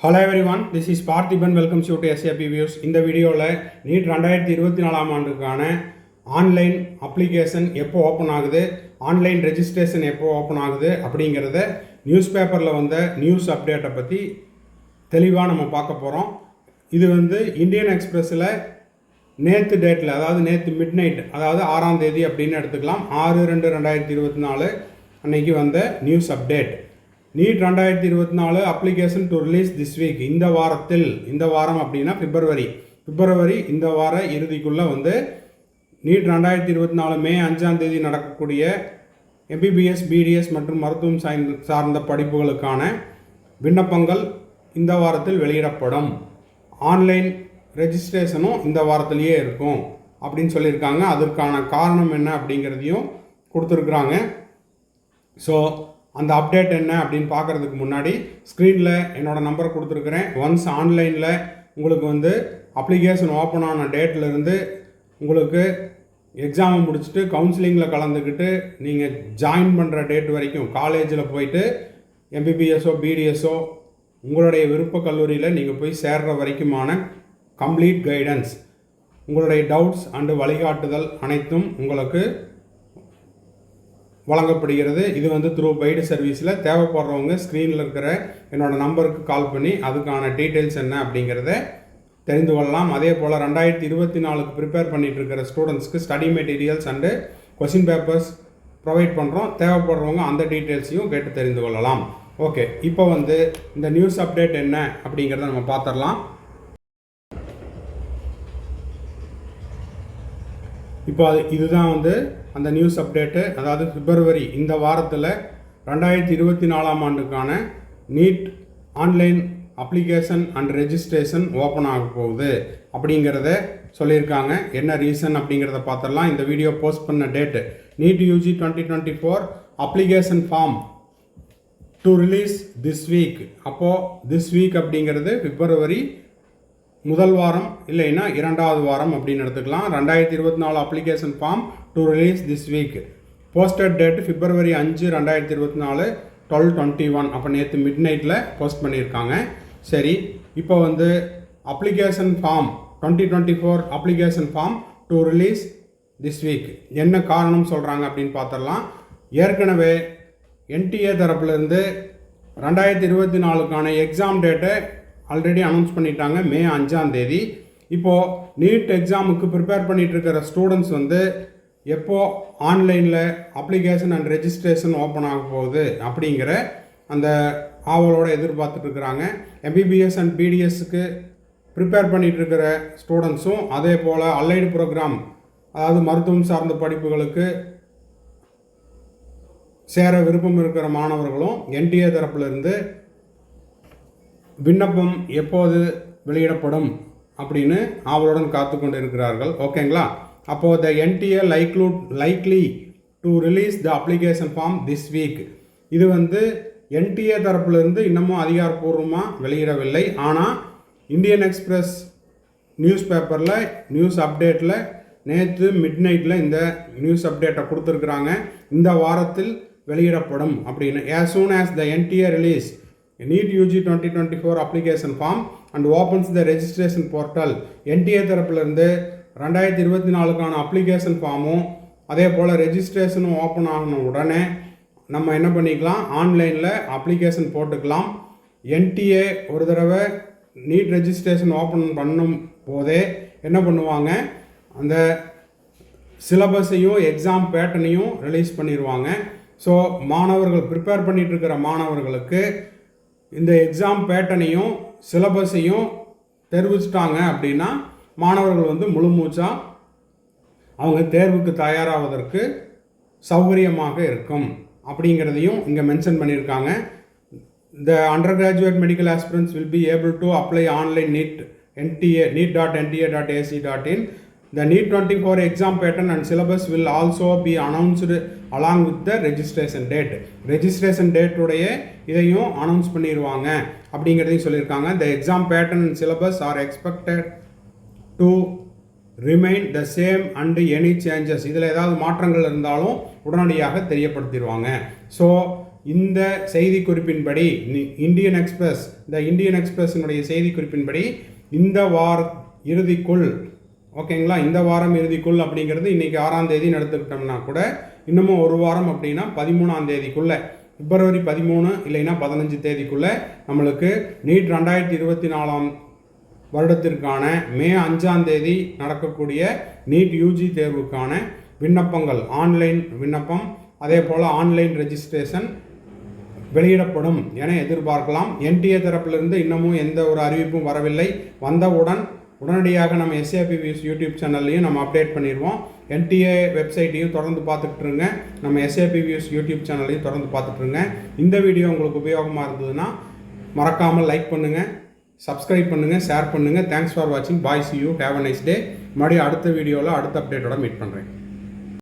Hello everyone this is Parthiban welcome you to SAP views இந்த வீடியோவில் NEET ரெண்டாயிரத்தி இருபத்தி நாலாம் ஆண்டுக்கான ஆன்லைன் அப்ளிகேஷன் எப்போ ஓப்பன் ஆகுது ஆன்லைன் ரெஜிஸ்ட்ரேஷன் எப்போ ஓப்பன் ஆகுது அப்படிங்கிறத நியூஸ் பேப்பரில் வந்த நியூஸ் அப்டேட்டை பற்றி தெளிவாக நம்ம பார்க்க போகிறோம் இது வந்து இந்தியன் எக்ஸ்பிரஸில் நேற்று டேட்டில் அதாவது நேற்று மிட் நைட் அதாவது ஆறாம் தேதி அப்படின்னு எடுத்துக்கலாம். ஆறு ரெண்டு ரெண்டாயிரத்தி இருபத்தி நாலு அன்னைக்கு வந்த நியூஸ் அப்டேட் நீட் ரெண்டாயிரத்தி இருபத்தி நாலு application to release this week இந்த வாரத்தில் இந்த வாரம் அப்படின்னா பிப்ரவரி. பிப்ரவரி இந்த வார இறுதிக்குள்ளே வந்து நீட் ரெண்டாயிரத்தி இருபத்தி நாலு மே அஞ்சாம் தேதி நடக்கக்கூடிய எம்பிபிஎஸ் பிடிஎஸ் மற்றும் மருத்துவம் சாய்ந்த சார்ந்த படிப்புகளுக்கான விண்ணப்பங்கள் இந்த வாரத்தில் வெளியிடப்படும். ஆன்லைன் ரெஜிஸ்ட்ரேஷனும் இந்த வாரத்திலேயே இருக்கும் அப்படின்னு சொல்லியிருக்காங்க. அதற்கான காரணம் என்ன அப்படிங்கிறதையும் கொடுத்துருக்குறாங்க. ஸோ அந்த அப்டேட் என்ன அப்படின்னு பார்க்குறதுக்கு முன்னாடி ஸ்க்ரீனில் என்னோடய நம்பர் கொடுத்துருக்குறேன். ஒன்ஸ் ஆன்லைனில் உங்களுக்கு வந்து அப்ளிகேஷன் ஓப்பன் ஆன டேட்லேருந்து உங்களுக்கு எக்ஸாமை முடிச்சுட்டு கவுன்சிலிங்கில் கலந்துக்கிட்டு நீங்கள் ஜாயின் பண்ணுற டேட் வரைக்கும் காலேஜில் போயிட்டு எம்பிபிஎஸ்ஓ பிடிஎஸ்ஓ உங்களுடைய விருப்ப கல்லூரியில் நீங்கள் போய் சேர்கிற வரைக்குமான கம்ப்ளீட் கைடன்ஸ் உங்களுடைய டவுட்ஸ் அண்டு வழிகாட்டுதல் அனைத்தும் உங்களுக்கு வழங்கப்படுகிறது. இது வந்து த்ரூ பெய்டு சர்வீஸில் தேவைப்படுறவங்க ஸ்க்ரீனில் இருக்கிற என்னோடய நம்பருக்கு கால் பண்ணி அதுக்கான டீட்டெயில்ஸ் என்ன அப்படிங்கிறத தெரிந்து கொள்ளலாம். அதே போல் ரெண்டாயிரத்தி இருபத்தி நாலுக்கு ப்ரிப்பேர் பண்ணிகிட்டு இருக்கிற ஸ்டூடெண்ட்ஸ்க்கு study materials and question papers provide பண்ணுறோம் தேவைப்படுறவங்க அந்த டீட்டெயில்ஸையும் கேட்டு தெரிந்து கொள்ளலாம். ஓகே இப்போ வந்து இந்த நியூஸ் அப்டேட் என்ன அப்படிங்கிறத நம்ம பார்த்துடலாம். இப்போ அது இதுதான் வந்து அந்த நியூஸ் அப்டேட்டு அதாவது பிப்ரவரி இந்த வாரத்தில் ரெண்டாயிரத்தி இருபத்தி நாலாம் ஆண்டுக்கான NEET online application and registration open ஆக போகுது அப்படிங்கிறத சொல்லியிருக்காங்க. என்ன ரீசன் அப்படிங்கிறத பார்த்துடலாம். இந்த வீடியோ போஸ்ட் பண்ண date NEET UG twenty twenty four application form to release this week அப்போது திஸ் வீக் அப்படிங்கிறது பிப்ரவரி முதல் வாரம் இல்லைன்னா இரண்டாவது வாரம் அப்படின்னு எடுத்துக்கலாம். ரெண்டாயிரத்தி இருபத்தி நாலு application form to release this week posted date February அஞ்சு ரெண்டாயிரத்தி இருபத்தி நாலு டுவெல் டுவெண்ட்டி ஒன் அப்போ நேற்று மிட் நைட்டில் போஸ்ட் பண்ணியிருக்காங்க. சரி இப்போ வந்து application form twenty twenty four application form to release this week என்ன காரணம் சொல்கிறாங்க அப்படின்னு பார்த்துடலாம். ஏற்கனவே என்டிஏ தரப்புலேருந்து ரெண்டாயிரத்தி இருபத்தி நாலுக்கான எக்ஸாம் டேட்டை ஆல்ரெடி அனௌன்ஸ் பண்ணிட்டாங்க மே அஞ்சாம் தேதி. இப்போது நீட் எக்ஸாமுக்கு ப்ரிப்பேர் பண்ணிகிட்ருக்கிற இருக்கிற ஸ்டூடெண்ட்ஸ் வந்து எப்போது ஆன்லைனில் அப்ளிகேஷன் அண்ட் ரெஜிஸ்ட்ரேஷன் ஓப்பன் ஆக போகுது அப்படிங்கிற அந்த ஆவலோடு எதிர்பார்த்துட்ருக்குறாங்க எம்பிபிஎஸ் அண்ட் பிடிஎஸ்க்கு ப்ரிப்பேர் பண்ணிகிட்ருக்கிற இருக்கிற ஸ்டூடெண்ட்ஸும் அதே போல் அலைடு ப்ரோக்ராம் அதாவது மருத்துவம் சார்ந்த படிப்புகளுக்கு சேர விருப்பம் இருக்கிற மாணவர்களும் என்டிஏ தரப்பிலிருந்து விண்ணப்பம் எப்போது வெளியிடப்படும் அப்படின்னு ஆவலுடன் காத்து கொண்டு இருக்கிறார்கள் ஓகேங்களா அப்போது the NTA likely likely to release the application form this week இது வந்து என்டிஏ தரப்புலேருந்து இன்னமும் அதிகாரப்பூர்வமாக வெளியிடவில்லை. ஆனால் இந்தியன் எக்ஸ்பிரஸ் நியூஸ் பேப்பரில் நியூஸ் அப்டேட்டில் நேற்று மிட் நைட்டில் இந்த நியூஸ் அப்டேட்டை கொடுத்துருக்குறாங்க. இந்த வாரத்தில் வெளியிடப்படும் அப்படின்னு. As soon as the NTA release NEET UG twenty twenty four application form and opens the registration portal NTA தரப்புலேருந்து ரெண்டாயிரத்தி இருபத்தி நாலுக்கான அப்ளிகேஷன் ஃபார்மும் அதே போல் ரெஜிஸ்ட்ரேஷனும் ஓப்பன் ஆகின உடனே நம்ம என்ன பண்ணிக்கலாம்? ஆன்லைனில் அப்ளிகேஷன் போட்டுக்கலாம். என்டிஏ ஒரு தடவை நீட் ரெஜிஸ்ட்ரேஷன் ஓப்பன் பண்ணும் போதே என்ன பண்ணுவாங்க? அந்த சிலபஸையும் எக்ஸாம் பேட்டர்னையும் ரிலீஸ் பண்ணிடுவாங்க ஸோ மாணவர்கள் ப்ரிப்பேர் பண்ணிகிட்ருக்கிற மாணவர்களுக்கு இந்த எக்ஸாம் பேட்டனையும் சிலபஸையும் தெரிவிச்சிட்டாங்க அப்படின்னா மாணவர்கள் வந்து முழு மூச்சாக அவங்க தேர்வுக்கு தயாராவதற்கு சௌகரியமாக இருக்கும். அப்படிங்கிறதையும் இங்கே மென்ஷன் பண்ணியிருக்காங்க. The undergraduate medical aspirants will be able to apply online NEET NTA NEET dot NTA dot ac dot in the NEET twenty four exam pattern and syllabus will also be announced along with the registration date registration டேட்டுடைய இதையும் announce பண்ணிடுவாங்க அப்படிங்கிறதையும் சொல்லியிருக்காங்க. The exam pattern and syllabus are expected to remain the same and any changes இதில் ஏதாவது மாற்றங்கள் இருந்தாலும் உடனடியாக தெரியப்படுத்திடுவாங்க. ஸோ இந்த செய்தி குறிப்பின்படி இந்தியன் எக்ஸ்பிரஸ் இந்த இந்தியன் எக்ஸ்பிரஸினுடைய செய்தி குறிப்பின்படி இந்த வார இறுதிக்குள் ஓகேங்களா? இந்த வாரம் இறுதிக்குள் அப்படிங்கிறது இன்றைக்கி ஆறாம் தேதி நடந்துக்கிட்டோம்னா கூட இன்னமும் ஒரு வாரம் அப்படின்னா பதிமூணாம் தேதிக்குள்ளே. பிப்ரவரி பதிமூணு இல்லைன்னா பதினஞ்சு தேதிக்குள்ளே நம்மளுக்கு நீட் ரெண்டாயிரத்தி இருபத்தி நாலாம் வருடத்திற்கான மே அஞ்சாம் தேதி நடக்கக்கூடிய நீட் யூஜி தேர்வுக்கான விண்ணப்பங்கள் ஆன்லைன் விண்ணப்பம் அதே போல் ஆன்லைன் ரெஜிஸ்ட்ரேஷன் வெளியிடப்படும் என எதிர்பார்க்கலாம். என்டிஏ தரப்பிலிருந்து இன்னமும் எந்த ஒரு அறிவிப்பும் வரவில்லை. வந்தவுடன் உடனடியாக நம்ம எஸ்ஏபிவிஎஸ் யூடியூப் சேனல்லையும் நம்ம அப்டேட் பண்ணிடுவோம். என்டிஏ வெப்சைட்டையும் தொடர்ந்து பார்த்துட்ருங்க நம்ம எஸ்ஏபிவிஎஸ் யூடியூப் சேனலையும் தொடர்ந்து பார்த்துட்ருங்க இந்த வீடியோ உங்களுக்கு உபயோகமாக இருந்ததுன்னா மறக்காமல் லைக் பண்ணுங்கள் சப்ஸ்கிரைப் பண்ணுங்கள் ஷேர் பண்ணுங்கள் தேங்க்ஸ் ஃபார் வாட்சிங் bye see you have a nice day மறுபடியும் அடுத்த வீடியோவில் அடுத்த அப்டேட்டோட மீட் பண்ணுறேன்